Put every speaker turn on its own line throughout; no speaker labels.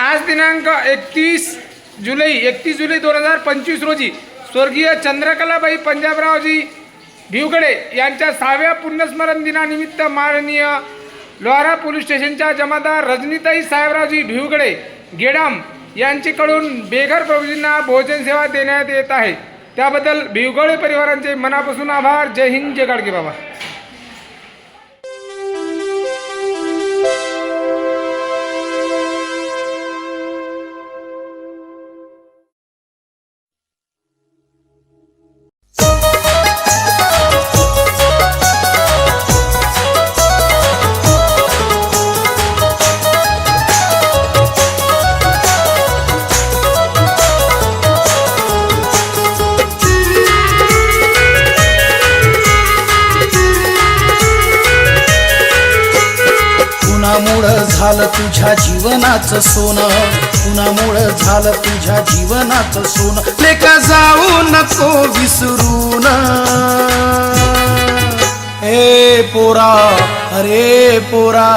आज दिनांक एकतीस जुलै एकतीस जुलै दोन हजार पंचवीस रोजी स्वर्गीय चंद्रकलाबाई पंजाबरावजी भिवगडे यांच्या सहाव्या पुण्यस्मरण दिनानिमित्त माननीय लोहारा पोलीस स्टेशनच्या जमादार रजनीताई साहेबरावजी भिवगडे गेडाम यांच्याकडून बेघर प्रभूजींना भोजन सेवा देण्यात येत आहे. त्याबद्दल भिवगडे परिवारांचे मनापासून आभार. जय हिंद जय गाडगे बाबा.
झालं तुझ्या जीवनाचं सोनं. कुणामुळं झालं तुझ्या जीवनाचं सोनं. लेका जाऊ नको विसरून. हे पोरा अरे पोरा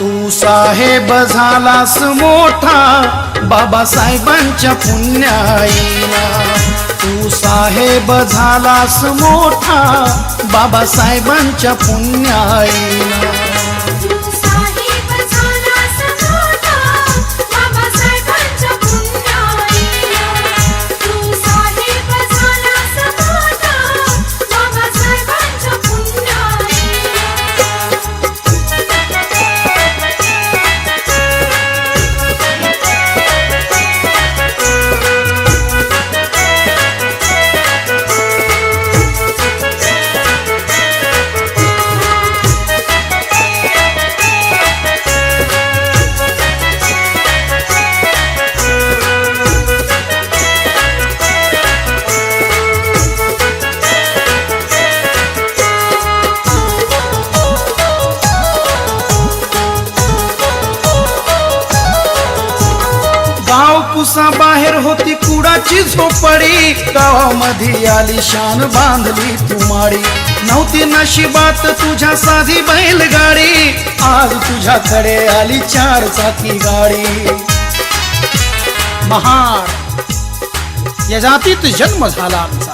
तू साहेब झालास मोठा. बाबासाहेबांच्या पुण्याईना. तू साहेब झालास मोठा. बाबासाहेबांच्या पुण्याईना. बाहेर होती कुडाची झोपडी. गावामध्ये आली शान बांधली तू नव्हती नशिबात तुझ्या साधी बैलगाडी. आज तुझ्याकडे आली चार चाकी गाडी. महार या जातीत जन्म झाला आमचा.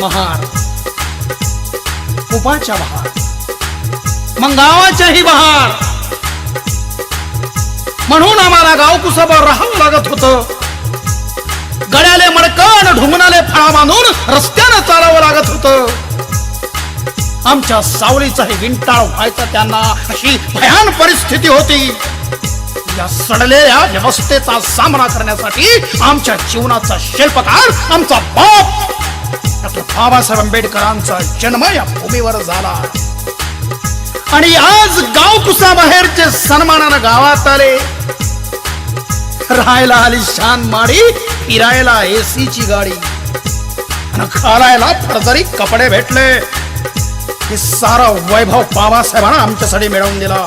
महार उपाच्या बहार मग गावाच्याही बहार म्हणून आम्हाला गावकुसावर राहावं लागत होतं. गड्याले मडकन ढुंगणाले फळा बांधून रस्त्यानं चालावं लागत होतं. आमच्या सावलीचाही विंटाळ व्हायचा त्यांना अशी भयान परिस्थिती होती. या सडलेल्या व्यवस्थेचा सामना करण्यासाठी आमच्या जीवनाचा शिल्पकार आमचा बाप डॉक्टर बाबासाहेब आंबेडकरांचा जन्म या भूमीवर झाला. आणि आज गाव कुसा बाहेरचे सन्मानानं गावात आले. राहायला आली शान माडी पिरायला एसीची गाडी. आणि खालायला फरजरी कपडे भेटले. हे सारा वैभव बाबासाहेबांना आमच्यासाठी मिळवून दिला.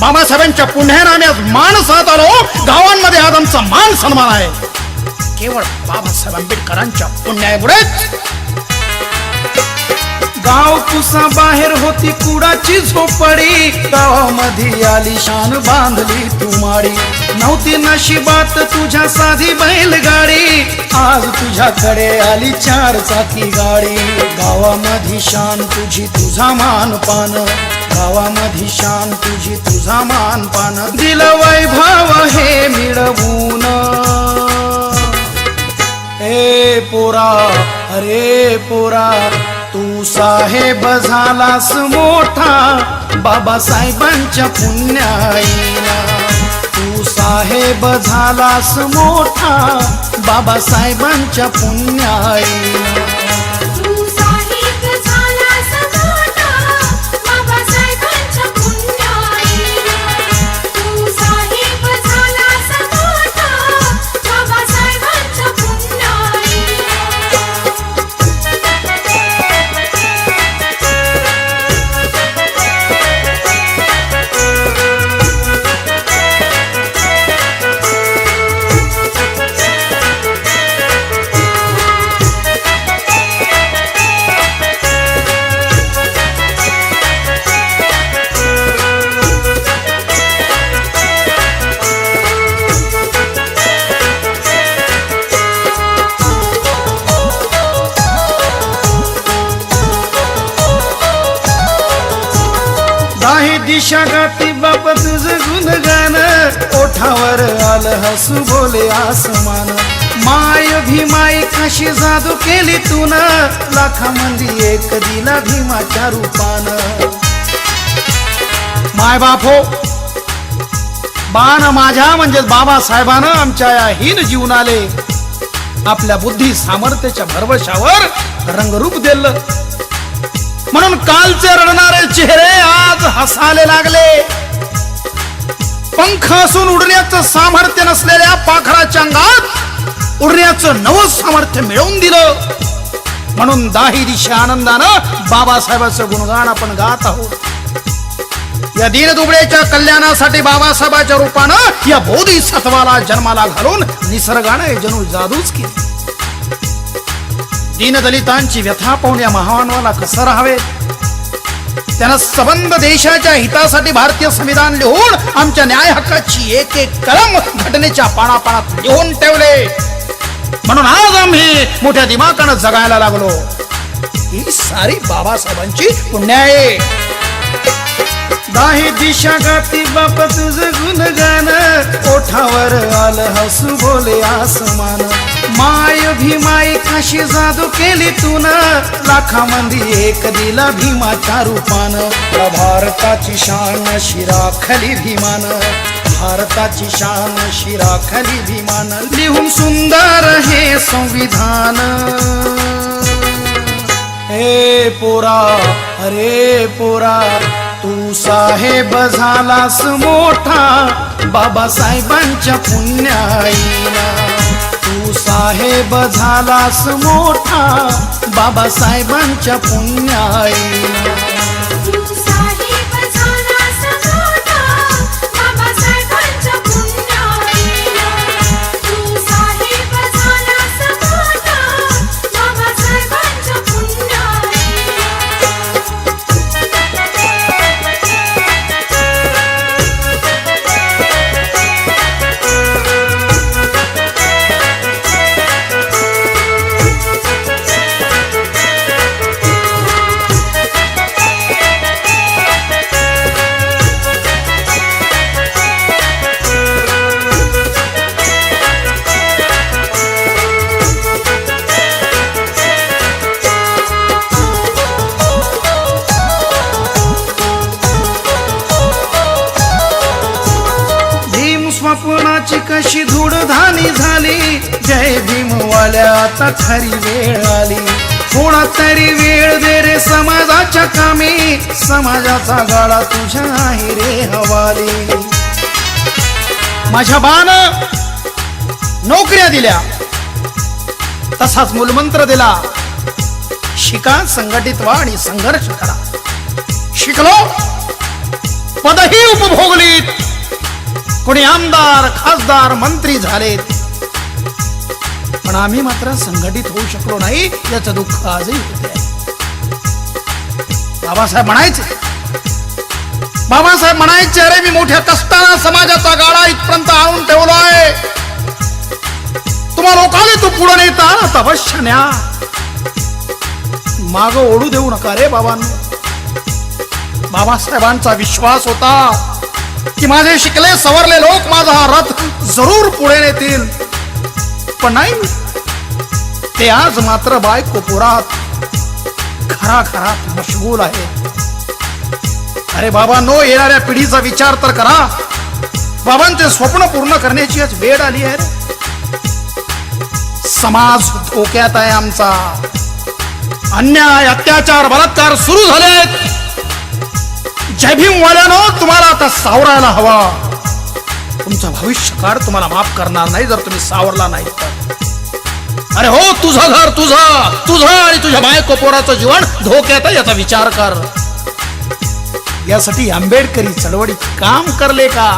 बाबासाहेबांच्या पुण्यानं आम्ही आज माणसात आलो. गावांमध्ये आज आमचा मान सन्मान आहे. केवळ बाबासाहेब आंबेडकरांच्या पुण्यामुळेच गाव कुसा बाहेर होती कुडाची झोपडी. गावामध्ये आली शान बांधली तू नव्हती नशिबात तुझ्या साधी बैलगाडी. आज तुझ्याकडे आली चार चाकी गाडी. गावामध्ये शान तुझी तुझा मान पान गावामध्ये शान तुझी तुझा मान पान दिलं वैभव हे मिळवून. ए पोरा अरे पोरा तू साहेब झालास मोठा बाबासाहेबांच्या पुण्याईला तू साहेब झालास मोठा बाबासाहेबांच्या पुण्याईला दिशा गाती बाप तुझ गुणगान ओठावर आलं हसू बोले आसमान. माय भीमाई कशी जादू केली तून लाखामंदी एक दिला भीमाच्या रूपान. माय बापो हो, बाण माझ्या म्हणजे बाबासाहेबानं आमच्या या हीन जीवनाले आपल्या बुद्धी सामर्थ्याच्या भरवशावर रंगरूप दिलं. म्हणून कालचे रडणारे चेहरे आज हसायला लागले. पंख असून उडण्याचं सामर्थ्य नसलेल्या पाखराच्या अंगात उडण्याचं नवं सामर्थ्य मिळवून दिलं. म्हणून दाही दिशा आनंदानं बाबासाहेबाचं गुणगान आपण गात आहोत. या दीनदुबळेच्या कल्याणासाठी बाबासाहेबाच्या रूपानं या बोधिसत्वाला जन्माला घालून निसर्गाने जणू जादूच केली. दीनदलितांची व्यथा पाहून या महामानवाला कसं राहावे त्यानं सबंध देशाच्या हितासाठी भारतीय संविधान लिहून आमच्या न्याय हक्काची एक एक कलम घटनेच्या पानापानात लिहून ठेवले. म्हणून आज आम्ही मोठ्या दिमाकानं जगायला लागलो. ही सारी बाबासाहेबांची पुण्य आहे. दाही दिशा गाती बाप तुझ गुणगान ओठावर आलं हसू बोले आसमान. माय भीमाई कशी जादू केली तून. लाखामंदी एक दिला भीमाच्या रूपान. भारताची शान शिराखली भीमान. भारताची शान शिराखली भीमान. लिहून सुंदर हे संविधान. हे पोरा अरे पोरा तू साहेब झालास मोठा. बाबासाहेबांच्या पुण्याईना. तू साहेब झालास मोठा बाबासाहेबांच्या पुण्याईना. कशी धूडधानी झाली. जय भीमवाल्या आता खरी वेळ आली. थोडा तरी वेळ दे रे समाजाच्या कामी. समाजाचा गाळा तुझ्या आहे रे हवाली. माझ्या बाण नोकऱ्या दिल्या. तसाच मूलमंत्र दिला. शिका संघटित व्हा आणि संघर्ष करा. शिकलो. पदही उपभोगलीत. कोणी आमदार खासदार मंत्री झालेत. पण आम्ही मात्र संघटित होऊ शकलो नाही याचं दुःख आजही होते बाबासाहेब म्हणायचे. बाबासाहेब म्हणायचे अरे मी मोठ्या कष्टाला समाजाचा गाळा इथपर्यंत आणून ठेवलो आहे. तुम्हा लोकांनी तू पुढे नेता तपश्य न्या. माग ओढू देऊ नका रे बाबांनी. बाबासाहेबांचा विश्वास होता. की माझे शिकले सवरले लोक माझा हा रथ जरूर पुढे नेतील. पण नाही ते आज मात्र बायको पुरात खरा खरात मशगूल आहे. अरे बाबा नो येणाऱ्या पिढीचा विचार तर करा. बाबांचे स्वप्न पूर्ण करण्याची आज वेळ आली आहे समाज धोक्यात आहे आमचा. अन्याय अत्याचार बलात्कार सुरू झाले आहेत जय भीम वाल्यानो तुम्हाला आता सावरायला हवा. तुमचा भविष्यकाळ तुम्हाला माफ करणार नाही जर तुम्ही सावरला नाही. तर अरे हो तुझं घर तुझं तुझं आणि तुझ्या बायको पोराचं जीवन धोक्यात याचा विचार कर. यासाठी आंबेडकरी चळवळीत काम करले का?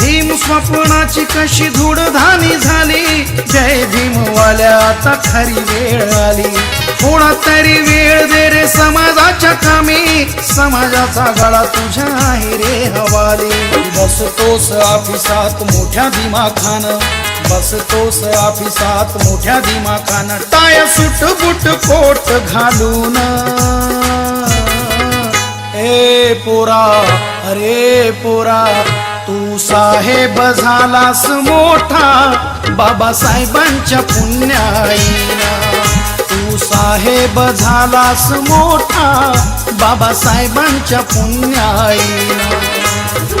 भीम स्वप्नाची कशी धूडधानी झाली? जय भीमवाल्या आता खरी वेळ आली. थोडा तरी वेळ दे रे समाज समाजाचा गळा तुझ्या आहे रे हवाली. बसतोस ऑफिसात मोठ्या दिमाखानं. बसतोस ऑफिसात मोठ्या दिमाखानं. टाय सुट बुट कोट घालून. ए पोरा अरे पोरा तू साहेब झालास मोठा. बाबासाहेबांच्या पुण्याईना. तू साहेब झालास मोठा. बाबासाहेबांच्या पुण्याई.
तू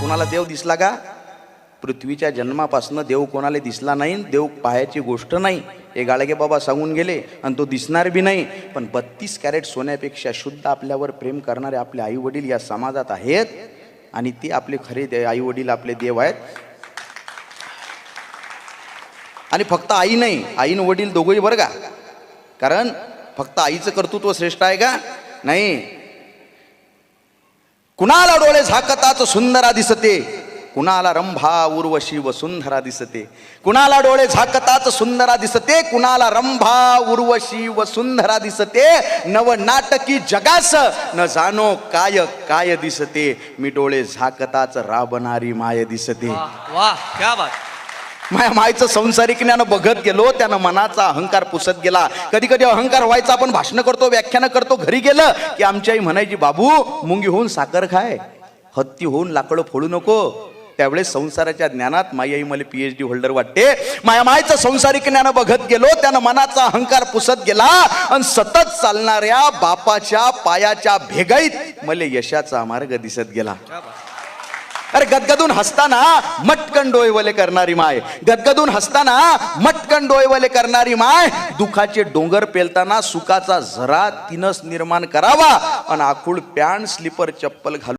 कोणाला देव दिसला का? पृथ्वीच्या जन्मापासून देव कोणाला दिसला नाही देव पाहायची गोष्ट नाही. हे गाळगे बाबा सांगून गेले आणि तो दिसणार बी नाही. पण बत्तीस कॅरेट सोन्यापेक्षा शुद्ध आपल्यावर प्रेम करणारे आपले आई वडील या समाजात आहेत आणि ते आपले खरे दे आई वडील आपले देव आहेत. आणि फक्त आई नाही आईन वडील दोघंही बरं का? कारण फक्त आईचं कर्तृत्व श्रेष्ठ आहे का? नाही. कुणाला डोळे झाकताच सुंदरा दिसते? कुणाला रंभा उर्वशी वसुंधरा दिसते. कुणाला डोळे झाकताच सुंदरा दिसते कुणाला रंभा उर्वशी वसुंधरा दिसते. नव नाटकी जगास न जाणो काय काय दिसते. मी डोळे झाकताच राबणारी माय दिसते.
वाह क्या बात.
माया मायचं संसारिक ज्ञान बघत गेलो त्यानं मनाचा अहंकार पुसत गेला. कधी कधी अहंकार व्हायचा आपण भाषण करतो व्याख्यानं करतो घरी गेलं की आमची आई म्हणायची बाबू मुंगी होऊन साखर खाय. हत्ती होऊन लाकडं फोडू नको. त्यावेळेस संसाराच्या ज्ञानात माई मला पीएच डी होल्डर वाटते. माया मायचं संसारिक ज्ञान बघत गेलो त्यानं मनाचा अहंकार पुसत गेला आणि सतत चालणाऱ्या बापाच्या पायाच्या भेगाईत मला यशाचा मार्ग दिसत गेला. अरे गदगदून हसताना मटकन डोयवले करणारी माय. गदगदून हसताना मटकन डोयवले करणारी माय. दुखाचे डोंगर पेलताना सुखाचा झरा तिनस निर्माण करावा आणि आखूड पॅन्ट स्लीपर चप्पल घालून